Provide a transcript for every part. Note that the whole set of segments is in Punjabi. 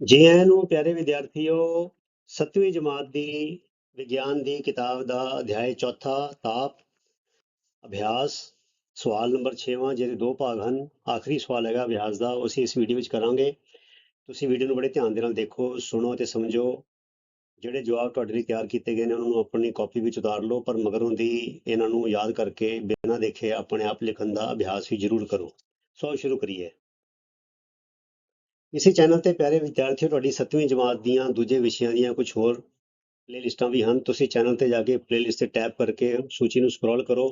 ਜੀ ਆਇਆਂ ਨੂੰ ਪਿਆਰੇ ਵਿਦਿਆਰਥੀਓ, ਸੱਤਵੀਂ ਜਮਾਤ ਦੀ ਵਿਗਿਆਨ ਦੀ ਕਿਤਾਬ ਦਾ ਅਧਿਆਇ ਚੌਥਾ ਤਾਪ, ਅਭਿਆਸ, ਸਵਾਲ ਨੰਬਰ 6ਵਾਂ ਜਿਹਦੇ ਦੋ ਭਾਗ ਹਨ, ਆਖਰੀ ਸਵਾਲ ਹੈਗਾ ਅਭਿਆਸ ਦਾ, ਉਹ ਅਸੀਂ ਇਸ ਵੀਡੀਓ ਵਿੱਚ ਕਰਾਂਗੇ। ਤੁਸੀਂ ਵੀਡੀਓ ਨੂੰ ਬੜੇ ਧਿਆਨ ਦੇ ਨਾਲ ਦੇਖੋ, ਸੁਣੋ ਤੇ ਸਮਝੋ। ਜਿਹੜੇ ਜਵਾਬ ਤੁਹਾਡੇ ਲਈ ਤਿਆਰ ਕੀਤੇ ਗਏ ਨੇ, ਉਹਨਾਂ ਨੂੰ ਆਪਣੀ ਕਾਪੀ ਵਿੱਚ ਉਤਾਰ ਲਓ, ਪਰ ਮਗਰੋਂ ਦੀ ਇਹਨਾਂ ਨੂੰ ਯਾਦ ਕਰਕੇ ਬਿਨਾਂ ਦੇਖੇ ਆਪਣੇ ਆਪ ਲਿਖਣ ਦਾ ਅਭਿਆਸ ਵੀ ਜ਼ਰੂਰ ਕਰੋ। ਸੋ ਸ਼ੁਰੂ ਕਰੀਏ। ਇਸੇ ਚੈਨਲ ਤੇ ਪਿਆਰੇ ਵਿਦਿਆਰਥੀਓ, ਤੁਹਾਡੀ 7ਵੀਂ ਜਮਾਤ ਦੀਆਂ, ਦੂਜੇ ਵਿਸ਼ਿਆਂ ਦੀਆਂ ਕੁਝ ਹੋਰ ਪਲੇਲਿਸਟਾਂ ਵੀ ਹਨ। ਤੁਸੀਂ ਚੈਨਲ ਤੇ ਜਾ ਕੇ ਪਲੇਲਿਸਟ ਤੇ ਟੈਪ ਕਰਕੇ ਸੂਚੀ ਨੂੰ ਸਕਰੋਲ ਕਰੋ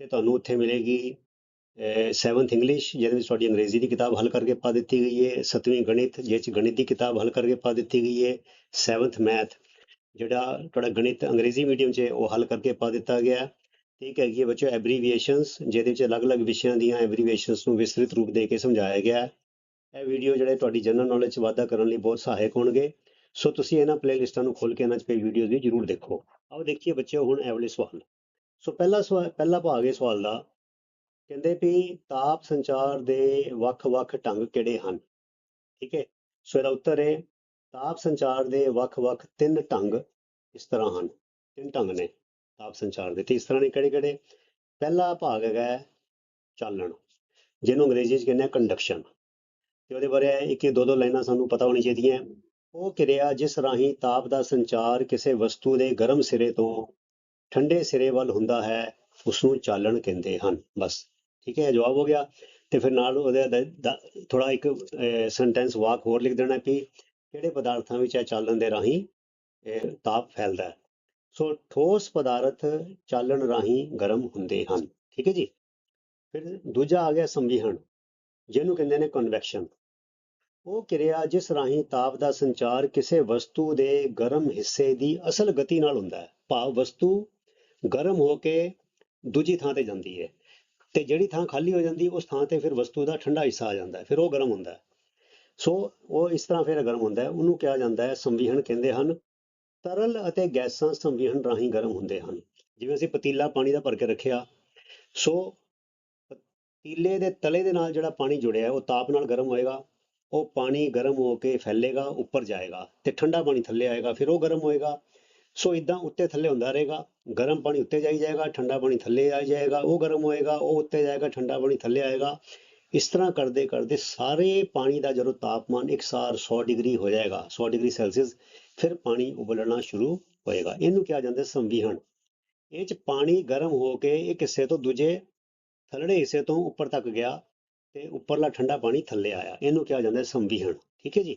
ਤੇ ਤੁਹਾਨੂੰ ਉੱਥੇ ਮਿਲੇਗੀ 7th ਇੰਗਲਿਸ਼ ਜਿਹਦੇ ਵਿੱਚ ਤੁਹਾਡੀ ਅੰਗਰੇਜ਼ੀ ਦੀ ਕਿਤਾਬ ਹੱਲ ਕਰਕੇ ਪਾ ਦਿੱਤੀ ਗਈ ਹੈ। 7ਵੀਂ ਗਣਿਤ, ਜਿਹਦੇ ਵਿੱਚ ਗਣਿਤ ਦੀ ਕਿਤਾਬ ਹੱਲ ਕਰਕੇ ਪਾ ਦਿੱਤੀ ਗਈ ਹੈ। 7th ਮੈਥ ਜਿਹੜਾ ਤੁਹਾਡਾ ਗਣਿਤ ਅੰਗਰੇਜ਼ੀ ਮੀਡੀਅਮ 'ਚ ਉਹ ਹੱਲ ਕਰਕੇ ਪਾ ਦਿੱਤਾ ਗਿਆ ਠੀਕ ਹੈਗੀ ਹੈ ਬੱਚੋ ਐਬਰੀਵੀਏਸ਼ਨਸ ਜਿਹਦੇ ਵਿੱਚ ਅਲੱਗ-ਅਲੱਗ ਵਿਸ਼ਿਆਂ ਦੀਆਂ ਐਬਰੀਵੀਏਸ਼ਨਸ ਨੂੰ ਵਿਸਤ੍ਰਿਤ ਰੂਪ ਦੇ ਕੇ ਸਮਝਾਇਆ ਗਿਆ ਹੈ। ਇਹ ਵੀਡੀਓ ਜਿਹੜੇ ਤੁਹਾਡੀ ਜਨਰਲ ਨੌਲੇਜ 'ਚ ਵਾਧਾ ਕਰਨ ਲਈ ਬਹੁਤ ਸਹਾਇਕ ਹੋਣਗੇ। ਸੋ ਤੁਸੀਂ ਇਹਨਾਂ ਪਲੇਲਿਸਟਾਂ ਨੂੰ ਖੋਲ ਕੇ ਇਹਨਾਂ 'ਚ ਪਈ ਵੀਡੀਓਜ਼ ਵੀ ਜ਼ਰੂਰ ਦੇਖੋ। ਆਓ ਦੇਖੀਏ ਬੱਚਿਓ ਹੁਣ ਇਹ ਵਾਲੇ ਸਵਾਲ। ਸੋ ਪਹਿਲਾ ਸਵਾਲ ਪਹਿਲਾ ਭਾਗ ਹੈ ਸਵਾਲ ਦਾ। ਕਹਿੰਦੇ ਵੀ ਤਾਪ ਸੰਚਾਰ ਦੇ ਵੱਖ-ਵੱਖ ਢੰਗ ਕਿਹੜੇ ਹਨ? ਠੀਕ ਹੈ। ਸੋ ਇਹਦਾ ਉੱਤਰ ਹੈ, ਤਾਪ ਸੰਚਾਰ ਦੇ ਵੱਖ-ਵੱਖ ਤਿੰਨ ਢੰਗ ਇਸ ਤਰ੍ਹਾਂ ਹਨ। ਤਿੰਨ ਢੰਗ ਨੇ ਤਾਪ ਸੰਚਾਰ ਦੇ। ਤੇ ਇਸ ਤਰ੍ਹਾਂ ਨੇ ਕਿਹੜੇ-ਕਿਹੜੇ? ਪਹਿਲਾ ਭਾਗ ਹੈਗਾ ਚਾਲਣ, ਜਿਹਨੂੰ ਅੰਗਰੇਜ਼ੀ 'ਚ ਕਹਿੰਦੇ ਆ ਕੰਡਕਸ਼ਨ ਤੇ ਉਹਦੇ ਬਾਰੇ ਇੱਕ ਦੋ ਦੋ ਲਾਈਨਾਂ ਸਾਨੂੰ ਪਤਾ ਹੋਣੀ ਚਾਹੀਦੀਆਂ। ਉਹ ਕਿਰਿਆ ਜਿਸ ਰਾਹੀਂ ਤਾਪ ਦਾ ਸੰਚਾਰ ਕਿਸੇ ਵਸਤੂ ਦੇ ਗਰਮ ਸਿਰੇ ਤੋਂ ਠੰਡੇ ਸਿਰੇ ਵੱਲ ਹੁੰਦਾ ਹੈ ਉਸ ਨੂੰ ਚਾਲਣ ਕਹਿੰਦੇ ਹਨ। ਬਸ, ਠੀਕ ਹੈ, ਜਵਾਬ ਹੋ ਗਿਆ। ਤੇ ਫਿਰ ਨਾਲ ਉਹਦੇ ਥੋੜਾ ਇੱਕ ਸੈਂਟੈਂਸ ਵਾਕ ਹੋਰ ਲਿਖ ਦੇਣਾ ਕਿ ਕਿਹੜੇ ਪਦਾਰਥਾਂ ਵਿੱਚ ਇਹ ਚਾਲਣ ਦੇ ਰਾਹੀਂ ਤਾਪ ਫੈਲਦਾ ਹੈ। ਸੋ ਠੋਸ ਪਦਾਰਥ ਚਾਲਣ ਰਾਹੀਂ ਗਰਮ ਹੁੰਦੇ ਹਨ, ਠੀਕ ਹੈ ਜੀ। ਫਿਰ ਦੂਜਾ ਆ ਗਿਆ ਸੰਵਿਹਣ ਜਿਹਨੂੰ ਕਹਿੰਦੇ ਨੇ ਕਨਵੈਕਸ਼ਨ ਉਹ ਕਿਰਿਆ ਜਿਸ ਰਾਹੀਂ ਤਾਪ ਦਾ ਸੰਚਾਰ ਕਿਸੇ ਵਸਤੂ ਦੇ ਗਰਮ ਹਿੱਸੇ ਦੀ ਅਸਲ ਗਤੀ ਨਾਲ ਹੁੰਦਾ ਹੈ। ਭਾਵ ਵਸਤੂ ਗਰਮ ਹੋ ਕੇ ਦੂਜੀ ਥਾਂ ਤੇ ਜਾਂਦੀ ਹੈ ਤੇ ਜਿਹੜੀ ਥਾਂ ਖਾਲੀ ਹੋ ਜਾਂਦੀ, ਉਸ ਥਾਂ ਤੇ ਫਿਰ ਵਸਤੂ ਦਾ ਠੰਡਾ ਹਿੱਸਾ ਆ ਜਾਂਦਾ ਫਿਰ ਉਹ ਗਰਮ ਹੁੰਦਾ ਸੋ ਉਹ ਇਸ ਤਰ੍ਹਾਂ ਫਿਰ ਗਰਮ ਹੁੰਦਾ ਉਹਨੂੰ ਕਿਹਾ ਜਾਂਦਾ ਹੈ ਸੰਵੀਹਣ ਕਹਿੰਦੇ ਹਨ। ਤਰਲ ਅਤੇ ਗੈਸਾਂ ਸੰਵਿਹਣ ਰਾਹੀਂ ਗਰਮ ਹੁੰਦੇ ਹਨ। ਜਿਵੇਂ ਅਸੀਂ ਪਤੀਲਾ ਪਾਣੀ ਦਾ ਭਰ ਕੇ ਰੱਖਿਆ, ਸੋ ਪਤੀਲੇ ਦੇ ਤਲੇ ਦੇ ਨਾਲ ਜਿਹੜਾ ਪਾਣੀ ਜੁੜਿਆ ਉਹ ਤਾਪ ਨਾਲ ਗਰਮ ਹੋਏਗਾ। ਉਹ ਪਾਣੀ ਗਰਮ ਹੋ ਕੇ ਫੈਲੇਗਾ, ਉੱਪਰ ਜਾਏਗਾ ਤੇ ਠੰਡਾ ਪਾਣੀ ਥੱਲੇ ਆਏਗਾ, ਫਿਰ ਉਹ ਗਰਮ ਹੋਏਗਾ। ਸੋ ਇਦਾਂ ਉੱਤੇ ਥੱਲੇ ਹੁੰਦਾ ਰਹੇਗਾ, ਗਰਮ ਪਾਣੀ ਉੱਤੇ ਜਾਈ ਜਾਏਗਾ, ਠੰਡਾ ਪਾਣੀ ਥੱਲੇ ਆ ਜਾਏਗਾ, ਉਹ ਗਰਮ ਹੋਏਗਾ, ਉਹ ਉੱਤੇ ਜਾਏਗਾ, ਠੰਡਾ ਪਾਣੀ ਥੱਲੇ ਆਏਗਾ। ਇਸ ਤਰ੍ਹਾਂ ਕਰਦੇ ਕਰਦੇ ਸਾਰੇ ਪਾਣੀ ਦਾ ਜਦੋਂ ਤਾਪਮਾਨ ਇਕਸਾਰ 100 ਡਿਗਰੀ ਹੋ ਜਾਏਗਾ 100 ਡਿਗਰੀ ਸੈਲਸੀਅਸ, ਫਿਰ ਪਾਣੀ ਉਬਲਣਾ ਸ਼ੁਰੂ ਹੋਏਗਾ। ਇਹਨੂੰ ਕਿਹਾ ਜਾਂਦਾ ਹੈ ਇਹ ਚ ਪਾਣੀ ਗਰਮ ਹੋ ਕੇ ਇੱਕ ਹਿੱਸੇ ਤੋਂ ਦੂਜੇ ਥੱਲੜੇ ਹਿੱਸੇ ਤੋਂ ਉੱਪਰ ਤੱਕ ਗਿਆ ਤੇ ਉੱਪਰਲਾ ਠੰਡਾ ਪਾਣੀ ਥੱਲੇ ਆਇਆ। ਇਹਨੂੰ ਕਿਹਾ ਜਾਂਦਾ ਹੈ ਸੰਵਿਹਣ। ਠੀਕ ਹੈ ਜੀ?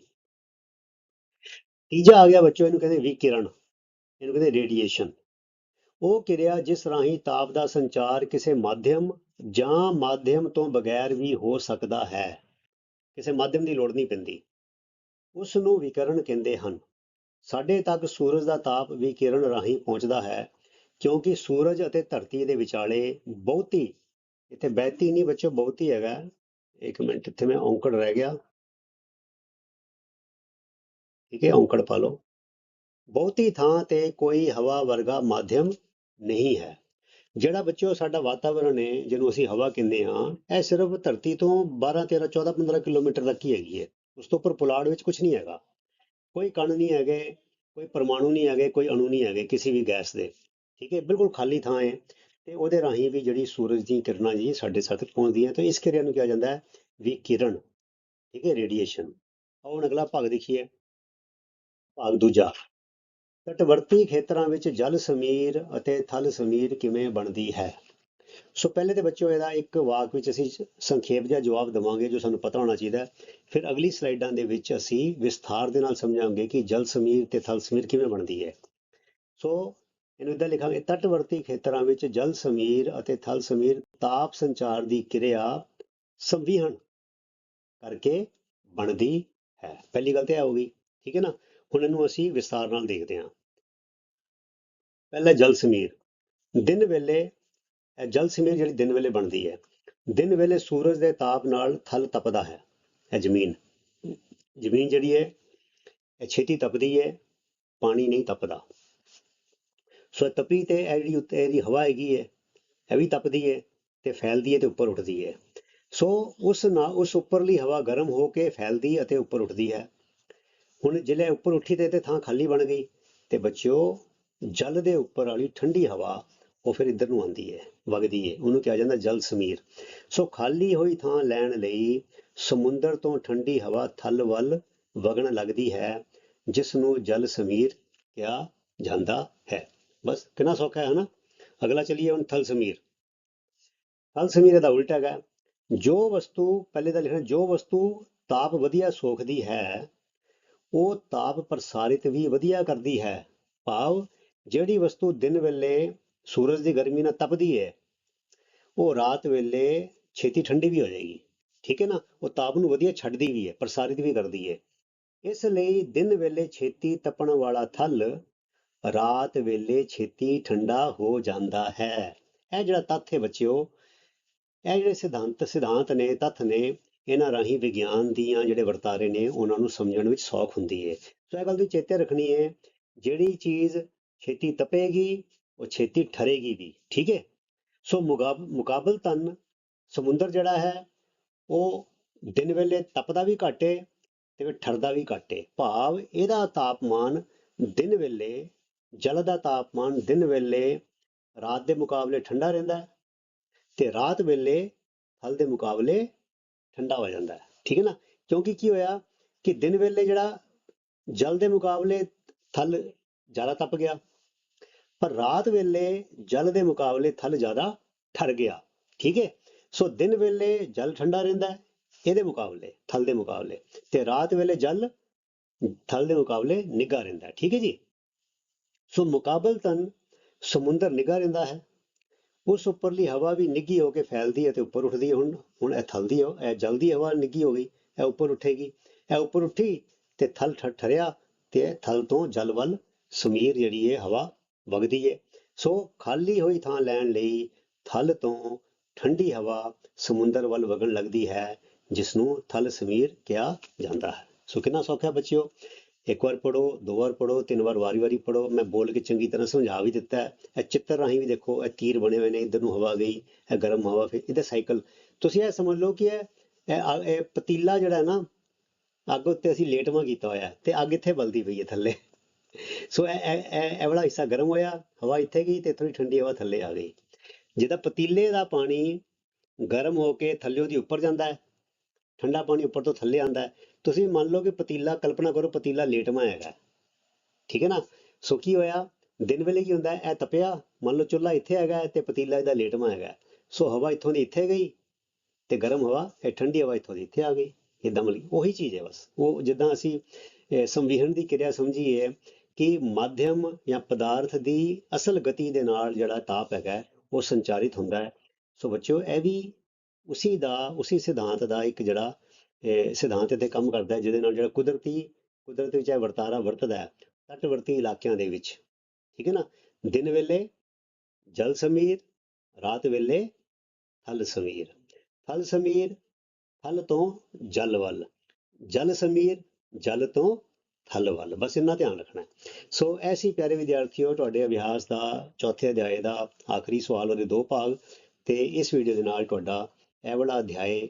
ਤੀਜਾ ਆ ਗਿਆ ਬੱਚੋ, ਇਹਨੂੰ ਕਹਿੰਦੇ ਵਿਕਿਰਣ। ਇਹਨੂੰ ਕਹਿੰਦੇ ਰੇਡੀਏਸ਼ਨ। ਉਹ ਕਿਰਿਆ ਜਿਸ ਰਾਹੀਂ ਤਾਪ ਦਾ ਸੰਚਾਰ ਕਿਸੇ ਮਾਧਿਅਮ ਜਾਂ ਮਾਧਿਅਮ ਤੋਂ ਬਗੈਰ ਵੀ ਹੋ ਸਕਦਾ ਹੈ। ਕਿਸੇ ਮਾਧਿਅਮ ਦੀ ਲੋੜ ਨਹੀਂ ਪੈਂਦੀ। ਉਸ ਨੂੰ ਵਿਕਿਰਣ ਕਹਿੰਦੇ ਹਨ। ਸਾਡੇ ਤੱਕ ਸੂਰਜ ਦਾ ਤਾਪ ਵਿਕਿਰਣ ਰਾਹੀਂ ਪਹੁੰਚਦਾ ਹੈ, ਕਿਉਂਕਿ ਸੂਰਜ ਅਤੇ ਧਰਤੀ ਦੇ ਵਿਚਾਲੇ ਬਹੁਤੀ, ਇੱਥੇ ਬਹਿਤੀ ਨਹੀਂ ਬੱਚੋ, ਬਹੁਤੀ ਹੈਗਾ। ਇੱਕ ਮਿੰਟ, ਇੱਥੇ ਮੈਂ ਔਂਕੜ ਰਹਿ ਗਿਆ। ਠੀਕ ਹੈ, ਔਂਕੜ ਪਾ ਲਓ। ਬਹੁਤੀ ਥਾਂ ਤੇ ਕੋਈ ਹਵਾ ਵਰਗਾ ਮਾਧਿਅਮ ਨਹੀਂ ਹੈ। ਜਿਹੜਾ ਬੱਚਿਓ ਸਾਡਾ ਵਾਤਾਵਰਣ ਹੈ ਜਿਹਨੂੰ ਅਸੀਂ ਹਵਾ ਕਹਿੰਦੇ ਹਾਂ, ਇਹ ਸਿਰਫ ਧਰਤੀ ਤੋਂ 12 13 14 15 ਕਿਲੋਮੀਟਰ ਤੱਕ ਹੀ ਹੈਗੀ ਹੈ। ਉਸ ਤੋਂ ਉੱਪਰ ਪੁਲਾੜ ਵਿੱਚ ਕੁਝ ਨਹੀਂ ਹੈਗਾ। ਕੋਈ ਕਣ ਨਹੀਂ ਹੈਗੇ, ਕੋਈ ਪਰਮਾਣੂ ਨਹੀਂ ਹੈਗੇ, ਕੋਈ ਅਣੂ ਨਹੀਂ ਹੈਗੇ, ਕਿਸੇ ਵੀ ਗੈਸ ਦੇ। ਠੀਕ ਹੈ, ਬਿਲਕੁਲ ਖਾਲੀ ਥਾਂ ਹੈ ਤੇ ਉਹਦੇ ਰਾਹੀਂ ਵੀ ਜਿਹੜੀ ਸੂਰਜ ਦੀਆਂ ਕਿਰਨਾਂ ਜੀ ਸਾਡੇ ਤੱਕ ਪਹੁੰਚਦੀਆਂ ਤੇ ਇਸ ਕਿਰਿਆ ਨੂੰ ਕਿਹਾ ਜਾਂਦਾ ਹੈ ਵਿਕਿਰਣ ਠੀਕ ਹੈ ਰੇਡੀਏਸ਼ਨ ਆਓ ਹੁਣ ਅਗਲਾ ਭਾਗ ਦੇਖੀਏ। ਭਾਗ ਦੂਜਾ। ਤਟਵਰਤੀ ਖੇਤਰਾਂ ਵਿੱਚ ਜਲ ਸਮੀਰ ਅਤੇ ਥਲ ਸਮੀਰ ਕਿਵੇਂ ਬਣਦੀ ਹੈ? ਸੋ ਪਹਿਲੇ ਤੇ ਬੱਚਿਓ ਇਹਦਾ ਇੱਕ ਵਾਕ ਵਿੱਚ ਅਸੀਂ ਸੰਖੇਪ ਜਿਹਾ ਜਵਾਬ ਦੇਵਾਂਗੇ ਜੋ ਸਾਨੂੰ ਪਤਾ ਹੋਣਾ ਚਾਹੀਦਾ ਫਿਰ ਅਗਲੀ ਸਲਾਈਡਾਂ ਦੇ ਵਿੱਚ ਅਸੀਂ ਵਿਸਥਾਰ ਦੇ ਨਾਲ ਸਮਝਾਂਗੇ ਕਿ ਜਲ ਸਮੀਰ ਤੇ ਥਲ ਸਮੀਰ ਕਿਵੇਂ ਬਣਦੀ ਹੈ। ਸੋ ਇਹਨੂੰ ਇਦਾਂ ਲਿਖਾਂਗੇ, ਤਟਵਰਤੀ ਖੇਤਰਾਂ ਵਿੱਚ ਜਲ ਸਮੀਰ ਅਤੇ ਥਲ ਸਮੀਰ ਤਾਪ ਸੰਚਾਰ ਦੀ ਕਿਰਿਆ ਸੰਵਿਹਣ ਕਰਕੇ ਬਣਦੀ ਹੈ। ਪਹਿਲੀ ਗੱਲ ਤੇ ਇਹ ਹੋ ਗਈ, ਠੀਕ ਹੈ ਨਾ? ਹੁਣ ਇਹਨੂੰ ਅਸੀਂ ਵਿਸਤਾਰ ਨਾਲ ਦੇਖਦੇ ਹਾਂ। ਪਹਿਲਾ ਜਲ ਸਮੀਰ, ਦਿਨ ਵੇਲੇ ਇਹ ਜਲ ਸਮੀਰ ਜਿਹੜੀ ਦਿਨ ਵੇਲੇ ਬਣਦੀ ਹੈ, ਦਿਨ ਵੇਲੇ ਸੂਰਜ ਦੇ ਤਾਪ ਨਾਲ ਥਲ ਤਪਦਾ ਹੈ, ਇਹ ਜ਼ਮੀਨ। ਜ਼ਮੀਨ ਜਿਹੜੀ ਹੈ, ਇਹ ਛੇਤੀ ਤਪਦੀ ਹੈ, ਪਾਣੀ ਨਹੀਂ ਤਪਦਾ। ਸੋ ਤਪੀ ਤੇ ਇਹ ਜਿਹੜੀ ਉੱਤੇ ਇਹਦੀ ਹਵਾ ਹੈਗੀ ਹੈ, ਇਹ ਵੀ ਤਪਦੀ ਹੈ ਤੇ ਫੈਲਦੀ ਹੈ ਤੇ ਉੱਪਰ ਉੱਠਦੀ ਹੈ। ਸੋ ਉਸ ਨਾਲ ਉਸ ਉੱਪਰਲੀ ਹਵਾ ਗਰਮ ਹੋ ਕੇ ਫੈਲਦੀ ਅਤੇ ਉੱਪਰ ਉੱਠਦੀ ਹੈ। ਹੁਣ ਜਿਹੜੇ ਉੱਪਰ ਉੱਠੀ ਤੇ ਤੇ ਥਾਂ ਖਾਲੀ ਬਣ ਗਈ ਤੇ ਬੱਚਿਓ, ਜਲ ਦੇ ਉੱਪਰ ਵਾਲੀ ਠੰਡੀ ਹਵਾ ਉਹ ਫਿਰ ਇੱਧਰ ਨੂੰ ਆਉਂਦੀ ਹੈ, ਵਗਦੀ ਹੈ, ਉਹਨੂੰ ਕਿਹਾ ਜਾਂਦਾ ਜਲ ਸਮੀਰ। ਸੋ ਖਾਲੀ ਹੋਈ ਥਾਂ ਲੈਣ ਲਈ ਸਮੁੰਦਰ ਤੋਂ ਠੰਡੀ ਹਵਾ ਥਲ ਵੱਲ ਵਗਣ ਲੱਗਦੀ ਹੈ ਜਿਸ ਨੂੰ ਜਲ ਸਮੀਰ ਕਿਹਾ ਜਾਂਦਾ ਹੈ। ਬਸ, ਕਿੰਨਾ ਸੌਖਾ ਹੈ ਹਨਾ ਅਗਲਾ ਚਲੀਏ ਹੁਣ ਥਲ ਸਮੀਰ। ਥਲ ਸਮੀਰ ਦਾ ਉਲਟਾ ਹੈਗਾ। ਜੋ ਵਸਤੂ, ਪਹਿਲੇ ਤਾਂ ਲਿਖਣਾ, ਜੋ ਵਸਤੂ ਤਾਪ ਵਧੀਆ ਸੋਖਦੀ ਹੈ, ਉਹ ਤਾਪ ਪ੍ਰਸਾਰਿਤ ਵੀ ਵਧੀਆ ਕਰਦੀ ਹੈ। ਭਾਵ, ਜਿਹੜੀ ਵਸਤੂ ਦਿਨ ਵੇਲੇ ਸੂਰਜ ਦੀ ਗਰਮੀ ਨਾਲ ਤਪਦੀ ਹੈ, ਉਹ ਰਾਤ ਵੇਲੇ ਛੇਤੀ ਠੰਡੀ ਵੀ ਹੋ ਜਾਏਗੀ। ਠੀਕ ਹੈ ਨਾ? ਉਹ ਤਾਪ ਨੂੰ ਵਧੀਆ ਛੱਡਦੀ ਵੀ ਹੈ, ਪ੍ਰਸਾਰਿਤ ਵੀ ਕਰਦੀ ਹੈ। ਇਸ ਲਈ ਦਿਨ ਵੇਲੇ ਛੇਤੀ ਤਪਣ ਵਾਲਾ ਥਲ ਰਾਤ ਵੇਲੇ ਛੇਤੀ ਠੰਡਾ ਹੋ ਜਾਂਦਾ ਹੈ। ਇਹ ਜਿਹੜਾ ਤੱਥ ਹੈ ਬੱਚਿਓ, ਇਹ ਜਿਹੜੇ ਸਿਧਾਂਤ ਸਿਧਾਂਤ ਨੇ, ਤੱਥ ਨੇ, ਇਹਨਾਂ ਰਾਹੀਂ ਵਿਗਿਆਨ ਦੀਆਂ ਜਿਹੜੇ ਵਰਤਾਰੇ ਨੇ, ਉਹਨਾਂ ਨੂੰ ਸਮਝਣ ਵਿੱਚ ਸੌਖ ਹੁੰਦੀ ਹੈ ਸੋ ਇਹ ਗੱਲ ਦੀ ਚੇਤੇ ਰੱਖਣੀ ਹੈ ਜਿਹੜੀ ਚੀਜ਼ ਛੇਤੀ ਤਪੇਗੀ, ਉਹ ਛੇਤੀ ਠਰੇਗੀ ਵੀ, ਠੀਕ ਹੈ ਸੋ ਮੁਕਾਬ ਮੁਕਾਬਲਤਨ ਸਮੁੰਦਰ ਜਿਹੜਾ ਹੈ, ਉਹ ਦਿਨ ਵੇਲੇ ਤਪਦਾ ਵੀ ਘੱਟ ਹੈ ਤੇ ਫਿਰ ਠਰਦਾ ਵੀ ਘੱਟ ਹੈ ਭਾਵ ਇਹਦਾ ਤਾਪਮਾਨ ਦਿਨ ਵੇਲੇ ਜਲ ਦਾ ਤਾਪਮਾਨ ਦਿਨ ਵੇਲੇ ਰਾਤ ਦੇ ਮੁਕਾਬਲੇ ਠੰਡਾ ਰਹਿੰਦਾ ਹੈ ਤੇ ਰਾਤ ਵੇਲੇ ਥਲ ਦੇ ਮੁਕਾਬਲੇ ਠੰਡਾ ਹੋ ਜਾਂਦਾ ਹੈ। ਠੀਕ ਹੈ ਨਾ? ਕਿਉਂਕਿ ਕੀ ਹੋਇਆ ਕਿ ਦਿਨ ਵੇਲੇ ਜਿਹੜਾ ਜਲ ਦੇ ਮੁਕਾਬਲੇ ਥਲ ਜ਼ਿਆਦਾ ਤਪ ਗਿਆ, ਪਰ ਰਾਤ ਵੇਲੇ ਜਲ ਦੇ ਮੁਕਾਬਲੇ ਥਲ ਜ਼ਿਆਦਾ ਠਰ ਗਿਆ। ਠੀਕ ਹੈ? ਸੋ ਦਿਨ ਵੇਲੇ ਜਲ ਠੰਡਾ ਰਹਿੰਦਾ ਹੈ, ਇਹਦੇ ਮੁਕਾਬਲੇ, ਥਲ ਦੇ ਮੁਕਾਬਲੇ ਤੇ ਰਾਤ ਵੇਲੇ ਜਲ ਥਲ ਦੇ ਮੁਕਾਬਲੇ ਨਿੱਘਾ ਰਹਿੰਦਾ ਠੀਕ ਹੈ ਜੀ? ਸੋ ਮੁਕਾਬਲਤਨ ਸਮੁੰਦਰ ਨਿੱਘਾ ਰਹਿੰਦਾ ਹੈ। ਉਸ ਉੱਪਰਲੀ ਹਵਾ ਵੀ ਨਿੱਘੀ ਹੋ ਕੇ ਫੈਲਦੀ ਹੈ ਤੇ ਉੱਪਰ ਉੱਠਦੀ ਹੈ। ਹੁਣ ਹੁਣ ਇਹ ਥਲ ਦੀ ਇਹ ਜਲ ਹਵਾ ਨਿੱਘੀ ਹੋ ਗਈ, ਇਹ ਉੱਪਰ ਉੱਠੇਗੀ। ਇਹ ਉੱਪਰ ਉੱਠੀ ਤੇ ਥਲ ਠਰਿਆ ਤੇ ਥਲ ਤੋਂ ਜਲ ਵੱਲ ਸਮੀਰ ਜਿਹੜੀ ਹੈ, ਹਵਾ ਵਗਦੀ ਹੈ। ਸੋ ਖਾਲੀ ਹੋਈ ਥਾਂ ਲੈਣ ਲਈ ਥਲ ਤੋਂ ਠੰਡੀ ਹਵਾ ਸਮੁੰਦਰ ਵੱਲ ਵਗਣ ਲੱਗਦੀ ਹੈ ਜਿਸ ਨੂੰ ਥਲ ਸਮੀਰ ਕਿਹਾ ਜਾਂਦਾ ਹੈ। ਸੋ ਕਿੰਨਾ ਸੌਖਾ ਹੈ ਬੱਚਿਓ। ਇੱਕ ਵਾਰ ਪੜੋ ਦੋ ਵਾਰ ਪੜੋ ਤਿੰਨ ਵਾਰ ਵਾਰੀ-ਵਾਰੀ ਪੜੋ ਮੈਂ ਬੋਲ ਕੇ ਚੰਗੀ ਤਰ੍ਹਾਂ ਸਮਝਾ ਵੀ ਦਿੱਤਾ ਹੈ। ਇਹ ਚਿੱਤਰ ਰਾਹੀਂ ਵੀ ਦੇਖੋ, ਇਹ ਤੀਰ ਬਣੇ ਹੋਏ ਨੇ, ਇਧਰ ਨੂੰ ਹਵਾ ਗਈ, ਇਹ ਗਰਮ ਹਵਾ ਫਿਰ ਇਹਦਾ ਸਾਈਕਲ। ਤੁਸੀਂ ਇਹ ਸਮਝ ਲਓ ਕਿ ਇਹ ਇਹ ਪਤੀਲਾ ਜਿਹੜਾ ਹੈ ਨਾ, ਅੱਗ ਉੱਤੇ ਅਸੀਂ ਲੇਟਵਾਂ ਕੀਤਾ ਹੋਇਆ ਤੇ ਅੱਗ ਇੱਥੇ ਬਲਦੀ ਪਈ ਹੈ ਥੱਲੇ। ਸੋ ਇਹ ਇਹ ਵਾਲਾ ਹਿੱਸਾ ਗਰਮ ਹੋਇਆ, ਹਵਾ ਇੱਥੇ ਗਈ ਤੇ ਥੋੜੀ ਠੰਡੀ ਹਵਾ ਥੱਲੇ ਆ ਗਈ। ਜਿੱਦਾਂ ਪਤੀਲੇ ਦਾ ਪਾਣੀ ਗਰਮ ਹੋ ਕੇ ਥੱਲੇ ਉਹਦੀ ਉੱਪਰ ਜਾਂਦਾ ਹੈ, ਠੰਡਾ ਪਾਣੀ ਉੱਪਰ ਤੋਂ ਥੱਲੇ ਆਉਂਦਾ ਹੈ। ਤੁਸੀਂ ਮੰਨ ਲਓ ਕਿ ਪਤੀਲਾ ਕਲਪਨਾ ਕਰੋ ਪਤੀਲਾ ਲੇਟਵਾਂ ਹੈਗਾ। ਠੀਕ ਹੈ ਨਾ? ਸੋ ਕੀ ਹੋਇਆ? ਦਿਨ ਵੇਲੇ ਕੀ ਹੁੰਦਾ? ਇਹ ਤਪਿਆ। ਮੰਨ ਲਓ ਚੁੱਲ੍ਹਾ ਇੱਥੇ ਹੈਗਾ ਹੈ ਤੇ ਪਤੀਲਾ ਇਹਦਾ ਲੇਟਵਾਂ ਹੈਗਾ। ਸੋ ਹਵਾ ਇੱਥੋਂ ਦੀ ਇੱਥੇ ਗਈ ਤੇ ਗਰਮ ਹਵਾ ਇਹ ਠੰਡੀ ਹਵਾ ਇੱਥੋਂ ਦੀ ਇੱਥੇ ਆ ਗਈ। ਇਦਾਂ ਮਤਲਬ ਉਹੀ ਚੀਜ਼ ਹੈ ਬਸ। ਉਹ ਜਿੱਦਾਂ ਅਸੀਂ ਅਹ, ਸੰਵਿਹਨ ਦੀ ਕਿਰਿਆ ਸਮਝੀਏ ਕਿ ਮਾਧਿਅਮ ਜਾਂ ਪਦਾਰਥ ਦੀ ਅਸਲ ਗਤੀ ਦੇ ਨਾਲ ਜਿਹੜਾ ਤਾਪ ਹੈਗਾ ਉਹ ਸੰਚਾਰਿਤ ਹੁੰਦਾ ਹੈ। ਸੋ ਬੱਚਿਓ ਇਹ ਵੀ ਉਸੀ ਦਾ ਉਸੀ ਸਿਧਾਂਤ ਦਾ ਇੱਕ ਜਿਹੜਾ ਸਿਧਾਂਤ ਤੇ ਕੰਮ ਕਰਦਾ ਹੈ, ਜਿਹਦੇ ਨਾਲ ਜਿਹੜਾ ਕੁਦਰਤੀ, ਕੁਦਰਤ ਵਿੱਚ ਇਹ ਵਰਤਾਰਾ ਵਰਤਦਾ ਹੈ, ਤਟਵਰਤੀ ਇਲਾਕਿਆਂ ਦੇ ਵਿੱਚ। ਠੀਕ ਹੈ ਨਾ? ਦਿਨ ਵੇਲੇ ਜਲ ਸਮੀਰ, ਰਾਤ ਵੇਲੇ ਥਲ ਸਮੀਰ। ਥਲ ਸਮੀਰ, ਥਲ ਤੋਂ ਜਲ ਵੱਲ। ਜਲ ਸਮੀਰ, ਜਲ ਤੋਂ ਥਲ ਵੱਲ। ਬਸ ਇੰਨਾ ਧਿਆਨ ਰੱਖਣਾ ਸੋ ਐਸੀ ਪਿਆਰੇ ਵਿਦਿਆਰਥੀਓ, ਤੁਹਾਡੇ ਅਭਿਆਸ ਦਾ ਚੌਥੇ ਅਧਿਆਏ ਦਾ ਆਖਰੀ ਸਵਾਲ, ਉਹਦੇ ਦੋ ਭਾਗ। ਤੇ ਇਸ ਵੀਡੀਓ ਦੇ ਨਾਲ ਤੁਹਾਡਾ ਇਹ ਵਾਲਾ ਅਧਿਆਏ